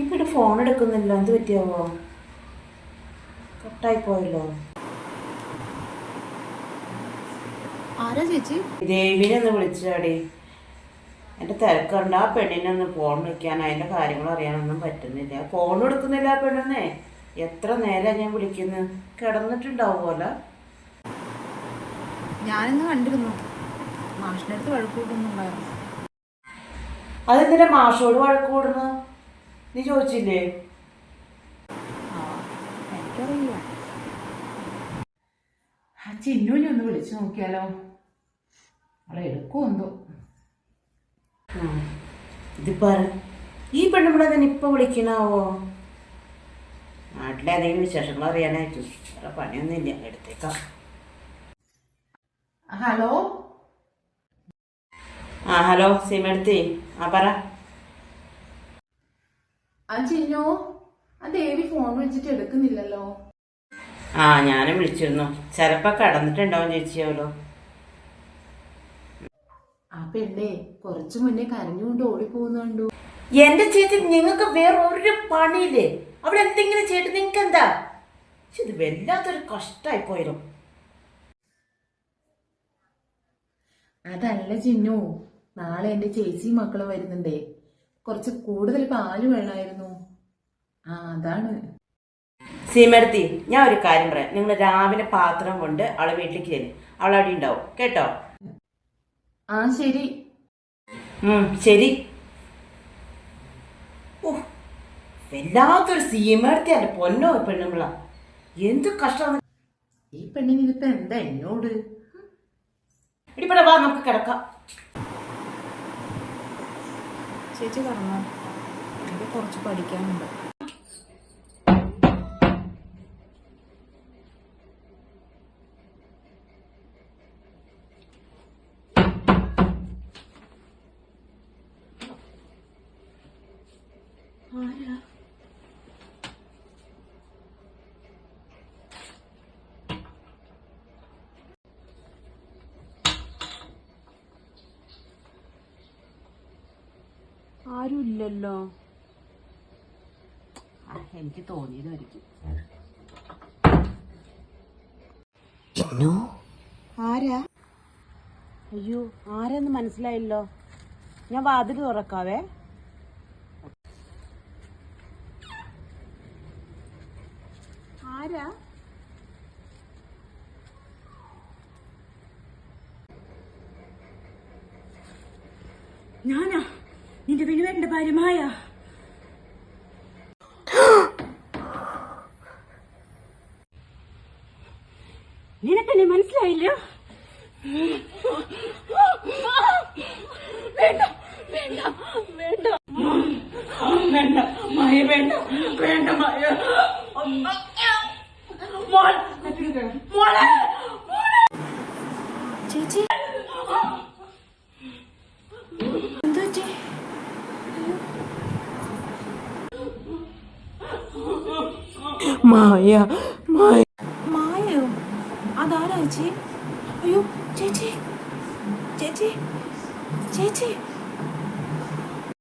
ഇവിടെ ഫോൺ എടുക്കുന്നില്ല. എന്ത് പറ്റിയാവോ? കട്ടായി പോയല്ലോ ആരാ ചേച്ചി? ദേവിനെ ഒന്ന് വിളിച്ചാടി എന്റെ തിരക്കുണ്ട്. ആ പെണ്ണിനെ ഒന്ന് ഫോൺ വിളിക്കാൻ അതിന്റെ കാര്യങ്ങൾ അറിയാനൊന്നും പറ്റുന്നില്ല. ഫോൺ എടുക്കുന്നില്ല ആ പെണ്ണിനെ എത്ര നേരം ഞാൻ വിളിക്കുന്നു? കിടന്നിട്ടുണ്ടാവുമല്ലോ. ഞാനിന്ന് കണ്ടിരുന്നു. മാഷിന്റെ അടുത്ത് വഴക്കൂട്ടൊന്നുണ്ടായിരുന്നു അതെന്തിനാ മാഷോട് വഴക്ക് കൂടുന്നു നീ ചോദിച്ചില്ലേ? എനിക്കറിയില്ല. ആ ചിന്നുവിനെ ഒന്ന് വിളിച്ചു നോക്കിയാലോ. അവളെ എടുക്കുമോ എന്തോ ഉം. ഇതിപ്പോ ഈ പെണ്ണുമ്പിടെ തന്നെ ഇപ്പൊ വിളിക്കണാവോ? നാട്ടിലെ എന്തെങ്കിലും വിശേഷങ്ങൾ അറിയാനായിട്ട് വേറെ പണിയൊന്നുമില്ല. എടുത്തേക്കാം. ഹലോ? ആ ഹലോ സീമെടുത്തി ആ പറ. ആ ചിന്നു. ആ ദേവി ഫോൺ വിളിച്ചിട്ട് എടുക്കുന്നില്ലല്ലോ. ആ ഞാനും വിളിച്ചിരുന്നു. ചിലപ്പോ കടന്നിട്ടുണ്ടാവും ചേച്ചിയാവല്ലോ ആ പെണ്ണേ കുറച്ചു മുന്നേ കരഞ്ഞുകൊണ്ട് ഓടിപ്പോകുന്ന കണ്ടു. എന്റെ ചേച്ചി നിങ്ങൾക്ക് വേറെ ഒരു പണിയില്ലേ? അവിടെ എന്തെങ്കിലും ചേട്ടൻ നിങ്ങൾക്ക് എന്താ? ഇത് വല്ലാത്തൊരു കഷ്ടായി പോയല്ലോ. അതല്ല ചിന്നു നാളെ എന്റെ ചേച്ചി മക്കൾ വരുന്നുണ്ടേ. കുറച്ച് കൂടുതൽ പാൽ വേണമായിരുന്നു. ആ അതാണ്. സീമർത്തി ഞാൻ ഒരു കാര്യം പറയാം. നിങ്ങൾ രാവിലെ പാത്രം കൊണ്ട് അവളെ വീട്ടിലേക്ക് ചെല്ലും. അവളവിടെ അവിടെ ഉണ്ടാവും. കേട്ടോ? ആ ശരി. ശരി. ഓ വല്ലാത്തൊരു സീമെടുത്തി അല്ല പൊന്നോ പെണ്ണുമ്പിള എന്ത് കഷ്ടമാണ് ഈ പെണ്ണിന് ഇതിപ്പോ എന്താ എന്നോട്? ഇടിപ്പടെ വാ നമുക്ക് കിടക്കാം. ചേച്ചി പറഞ്ഞോ. എനിക്ക് കുറച്ച് പഠിക്കാനുണ്ട്. ആരും ഇല്ലല്ലോ ആ, എനിക്ക് തോന്നിയതായിരിക്കും ആരാ? അയ്യോ ആരെന്ന് മനസ്സിലായില്ലോ? ഞാൻ വാതിൽ തുറക്കാവേ. ആരാ? ഞാനാ? നിന്റെ വിനുവേന്റെ ഭാര്യമായ നിനക്കെന്നെ മനസ്സിലായില്ല? വേണ്ട വേണ്ട വേണ്ട. വേണ്ട മായ വേണ്ട വേണ്ട മായ മോൾ മോളെ ചേച്ചി എന്താ ചേച്ചി മായ മായ. മായയോ? അതാരാ ചേച്ചി? അയ്യോ ചേച്ചി. ചേച്ചി ചേച്ചി.